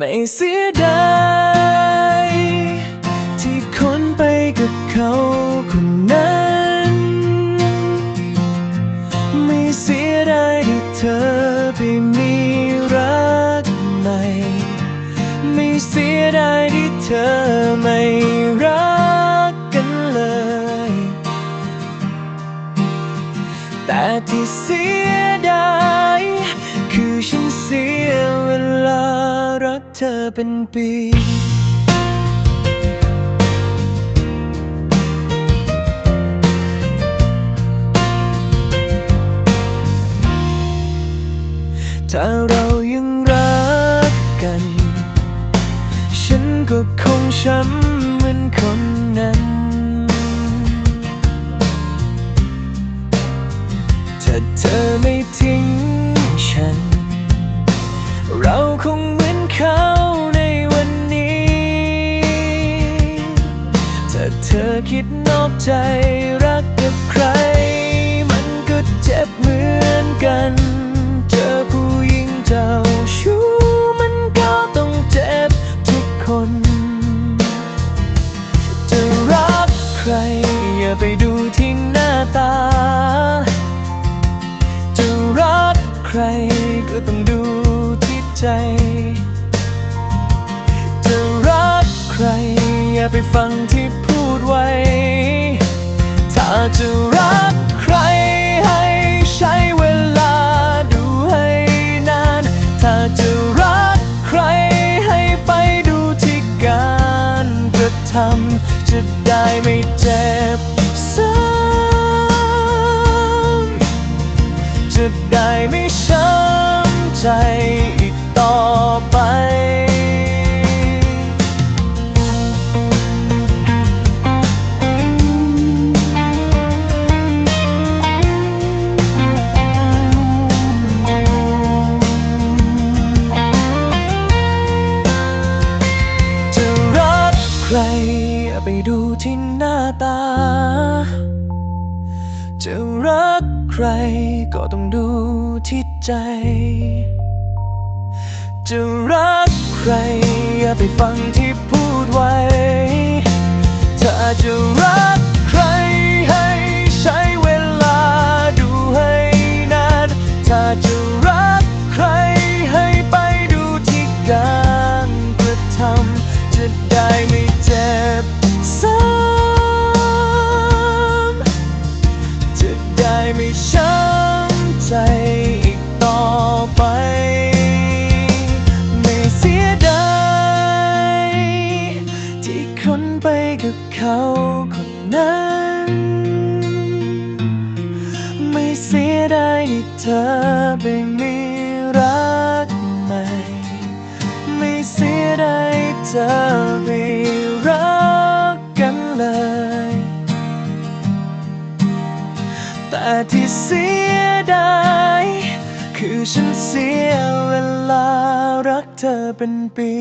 ไม่เสียดายที่คนไปกับเขาคนนั้นไม่เสียดายที่เธอไปมีรักใหม่ไม่เสียดายที่เธอ เธอเป็นปีถ้าเรายังรักกัน ฉันก็คงช้ำเหมือนคน เธอคิดนอกใจรักกับใคร มันก็เจ็บเหมือนกัน เจอผู้หญิงเจ้าชู้มันก็ต้องเจ็บทุกคน จะรักใคร อย่าไปดูที่หน้าตา จะรักใครก็ต้องดูที่ใจ จะรักใคร อย่าไปฟังที่ ดไว้ ถ้าจะรักใครให้ใช้เวลาดูให้นาน ถ้าจะรักใครให้ไปดูที่การกระทำจะได้ไม่เจ็บซ้ำจะได้ไม่ช้ำใจอีกต่อไป ไปดูที่หน้าตา จะรักใครก็ต้องดูที่ใจ จะรักใครอย่าไปฟังที่พูดไว้ กับเขาคนนั้น ไม่เสียดายที่เธอไปมีรักใหม่ ไม่เสียดายเธอไปรักกันเลย แต่ที่เสียดายคือฉันเสียเวลารักเธอเป็นปี